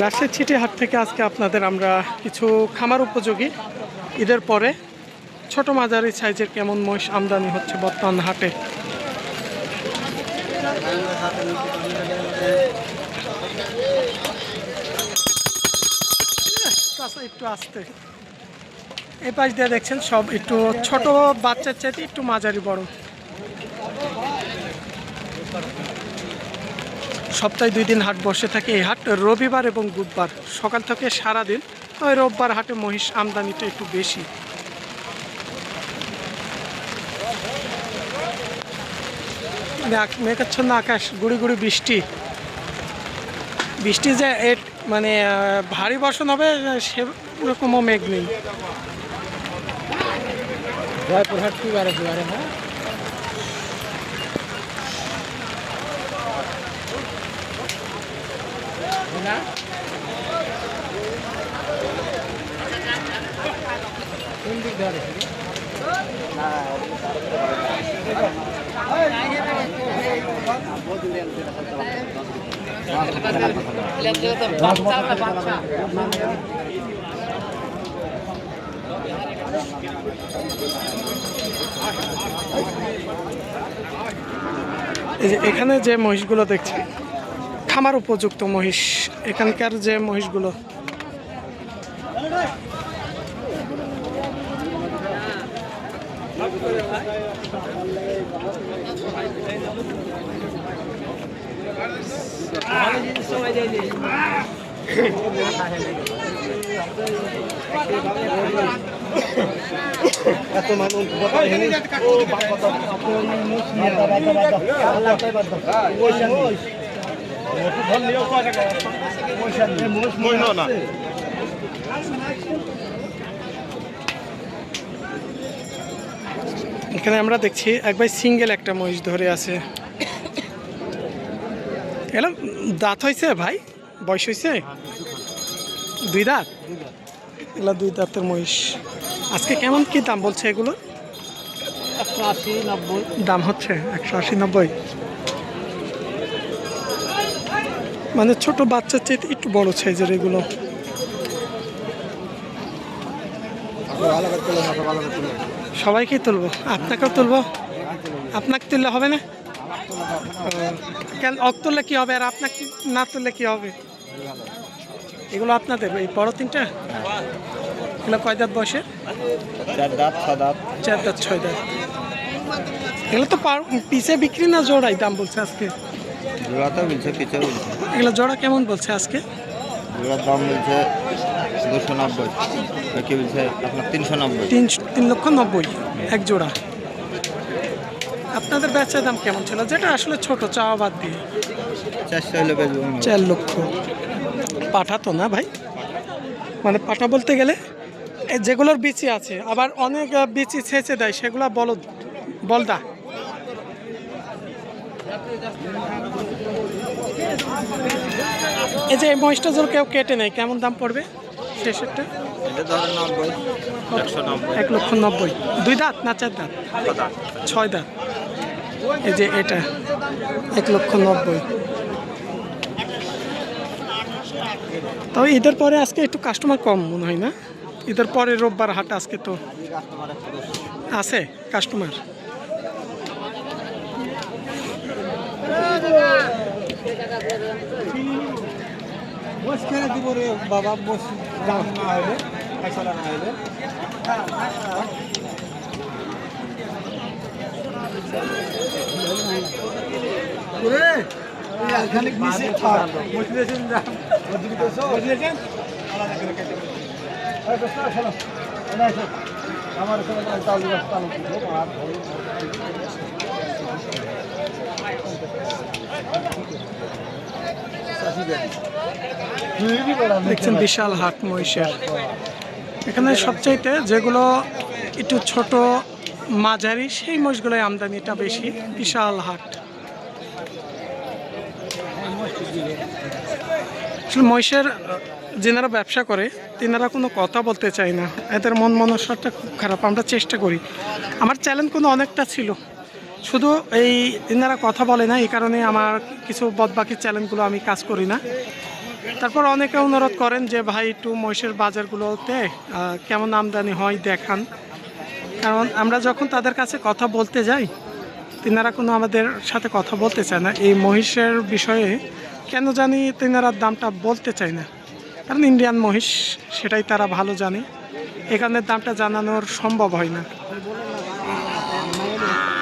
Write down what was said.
রাজশাহী ছিটি হাট থেকে আজকে আপনাদের আমরা কিছু খামার উপযোগী। ঈদের পরে ছোট মাঝারি সাইজের কেমন মহিষ আমদানি হচ্ছে বর্তমান হাটে? আচ্ছা, একটু আসতে। এই পাশ দিয়ে দেখছেন সব একটু ছোট বাচ্চার চাইতে একটু মাঝারি বড়। সপ্তাহে দুই দিন হাট বসে থাকে। এই হাট রবিবার এবং বুধবার। সকাল থেকে সারা দিন রোববার হাটে মহিষ আমদানিটা একটু বেশি। মেঘ- মেঘাচ্ছন্ন আকাশ, গুড়ি গুড়ি বৃষ্টি। বৃষ্টি যে মানে ভারী বর্ষণ হবে সেরকমও মেঘ নেই। জয়পুরহাট কি বারে কি বারে না কোন দিক ধরে এই যে এখানে যে মহিষগুলো দেখছি খামার উপযুক্ত মহিষ এখানকার যে মহিষগুলো। এত এখানে আমরা দেখছি একবার সিঙ্গেল একটা মহিষ ধরে আছে। এলাম দাঁত হয়েছে ভাই? বয়স হয়েছে দুই দাঁত? এগুলো দুই দাঁতের মহিষ। আজকে কেমন কি দাম বলছে এগুলো? একশো আশি নব্বই। দাম হচ্ছে একশো আশি নব্বই। মানে ছোট বাচ্চার চেয়ে একটু বড় সাইজের এগুলো। সবাইকেই তুলবো। আপনাকেও তুলবো? আপনাকে তুললে হবে না? কেন অক তুললে কি হবে? আর আপনাকে না তুললে কি হবে? এগুলো আপনাদের এই বড় তিনটা? এগুলো কয় দাঁত বসে চার দাঁত ছ দাঁত। চার দাঁত ছয় দাঁত। এগুলো তো পিসে বিক্রি না জোড়াই দাম বলছে আজকে? জোড়াতেও বলছে কিছু বলছে। এগুলো জোড়া কেমন বলছে আজকে? জোড়ার দাম বলছে দুশো নব্বই। কি বলছে আপনার তিনশো নব্বই। তিন তিন লক্ষ নব্বই এক জোড়া। আপনাদের বেচার দাম কেমন ছিল? যেটা আসলে ছোট চাওয়া বাদ দিয়ে। চারশো হলে বেচবো চার লক্ষ। পাঠা তো না ভাই? মানে পাঠা বলতে গেলে যেগুলোর বিচি আছে আবার অনেক বিচি ছেঁচে দেয় সেগুলো বলদ বলদা। এই যে এই মহিষটা জল কেউ কেটে নেয় কেমন দাম পড়বে শেষেরটা? এক লক্ষ নব্বই। দুই দাঁত না চার দাঁত। ছয় দাঁত। এই যে এটা এক লক্ষ নব্বই। তবে ঈদের পরে আজকে একটু কাস্টমার কম মনে হয় না? ঈদের পরে রোববার হাট আজকে তো আছে কাস্টমার বাবা? দেখছেন বিশাল হাট মহিষের। এখানে সবচাইতে যেগুলো একটু ছোট মাঝারি, সেই মহিষগুলোর আমদানিটা বেশি, বিশাল হাট। আসলে মহিষের যেনারা ব্যবসা করে, তেনারা কোনো কথা বলতে চায় না। এদের মন মনসাটা খুব খারাপ। আমরা চেষ্টা করি। আমার চ্যালেঞ্জ কোনো অনেকটা ছিল। শুধু এই এনারা কথা বলে না, এই কারণে আমার কিছু বদবাকি চ্যালেঞ্জগুলো আমি কাজ করি না। তারপর অনেকে অনুরোধ করেন যে, ভাই, একটু মহিষের বাজারগুলোতে কেমন আমদানি হয় দেখান। কারণ আমরা যখন তাদের কাছে কথা বলতে যাই, তেনারা কোনো আমাদের সাথে কথা বলতে চায় না। এই মহিষের বিষয়ে কেন জানি তেনারা দামটা বলতে চায় না। কারণ ইন্ডিয়ান মহিষ, সেটাই তারা ভালো জানে। এখানের দামটা জানানোর সম্ভব হয় না।